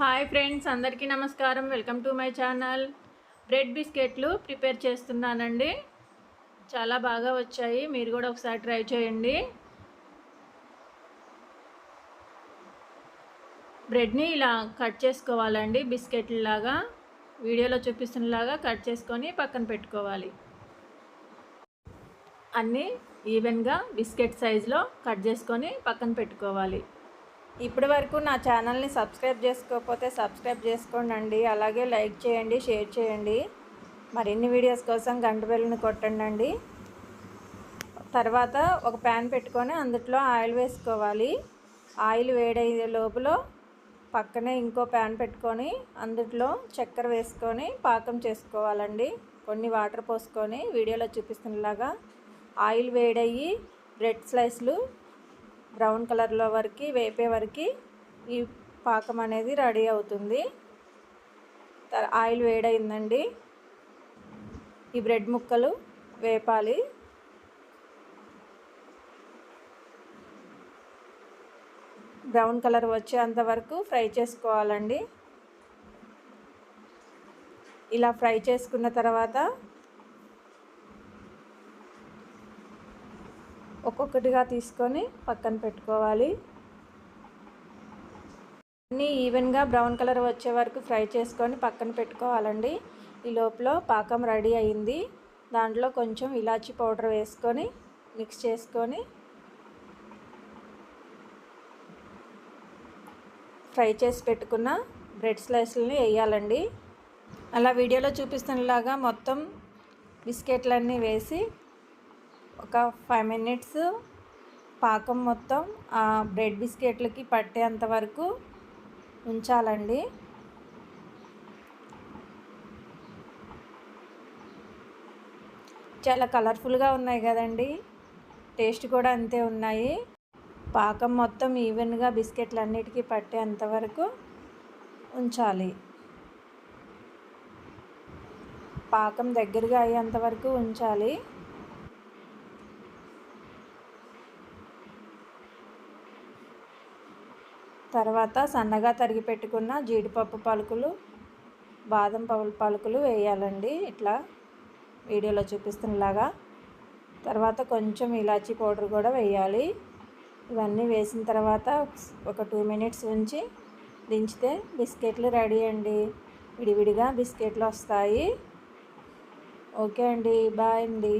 Hi friends అందరికీ నమస్కారం. Welcome to my channel. Bread బిస్కెట్లు ప్రిపేర్ చేస్తున్నానండి. చాలా బాగా వచ్చాయి. మీరు కూడా ఒకసారి ట్రై చేయండి. బ్రెడ్ని ఇలా కట్ చేసుకోవాలండి బిస్కెట్లాగా వీడియోలో చూపిస్తున్నలాగా కట్ చేసుకొని పక్కన పెట్టుకోవాలి. అన్నీ ఈవెన్గా బిస్కెట్ సైజులో కట్ చేసుకొని పక్కన పెట్టుకోవాలి. ఇప్పటి వరకు నా ఛానల్ని సబ్స్క్రైబ్ చేసుకోకపోతే సబ్స్క్రైబ్ చేసుకోండి అలాగే లైక్ చేయండి షేర్ చేయండి. మరిన్ని వీడియోస్ కోసం గంట బెల్లని కొట్టండి తర్వాత ఒక ప్యాన్ పెట్టుకొని అందులో ఆయిల్ వేసుకోవాలి. ఆయిల్ వేడయ్యే లోపల పక్కనే ఇంకో ప్యాన్ పెట్టుకొని అందులో చక్కెర వేసుకొని పాకం చేసుకోవాలండి. కొన్ని వాటర్ పోసుకొని వీడియోలో చూపిస్తున్నలాగా ఆయిల్ వేడయ్యి బ్రెడ్ స్లైస్లు బ్రౌన్ కలర్లో వరకు వేపే వరకు ఈ పాకం అనేది రెడీ అవుతుంది. ఆయిల్ వేడైందండి ఈ బ్రెడ్ ముక్కలు వేపాలి. బ్రౌన్ కలర్ వచ్చేంత వరకు ఫ్రై చేసుకోవాలండి. ఇలా ఫ్రై చేసుకున్న తర్వాత ఒక్కొక్కటిగా తీసుకొని పక్కన పెట్టుకోవాలి. అన్నీ ఈవెన్గా బ్రౌన్ కలర్ వచ్చే వరకు ఫ్రై చేసుకొని పక్కన పెట్టుకోవాలండి. ఈ లోపల పాకం రెడీ అయింది. దాంట్లో కొంచెం ఇలాచీ పౌడర్ వేసుకొని మిక్స్ చేసుకొని ఫ్రై చేసి పెట్టుకున్న బ్రెడ్ స్లైస్లని వేయాలండి. అలా వీడియోలో చూపిస్తున్నలాగా మొత్తం బిస్కెట్లన్నీ వేసి ఒక ఫైవ్ మినిట్స్ పాకం మొత్తం ఆ బ్రెడ్ బిస్కెట్లకి పట్టేంత వరకు ఉంచాలండి. చాలా కలర్ఫుల్గా ఉన్నాయి కదండి. టేస్ట్ కూడా అంతే ఉన్నాయి. పాకం మొత్తం ఈవెన్గా బిస్కెట్లు అన్నిటికీ పట్టేంత వరకు ఉంచాలి. పాకం దగ్గరగా అయ్యేంత వరకు ఉంచాలి. తర్వాత సన్నగా తరిగి పెట్టుకున్న జీడిపప్పు పలుకులు బాదం పలుకులు వేయాలండి. ఇట్లా వీడియోలో చూపిస్తున్నలాగా. తర్వాత కొంచెం ఇలాచీ పౌడర్ కూడా వేయాలి. ఇవన్నీ వేసిన తర్వాత ఒక టూ మినిట్స్ ఉంచి దించితే బిస్కెట్లు రెడీ అండి. విడివిడిగా బిస్కెట్లు వస్తాయి. ఓకే అండి. బాయ్ అండి.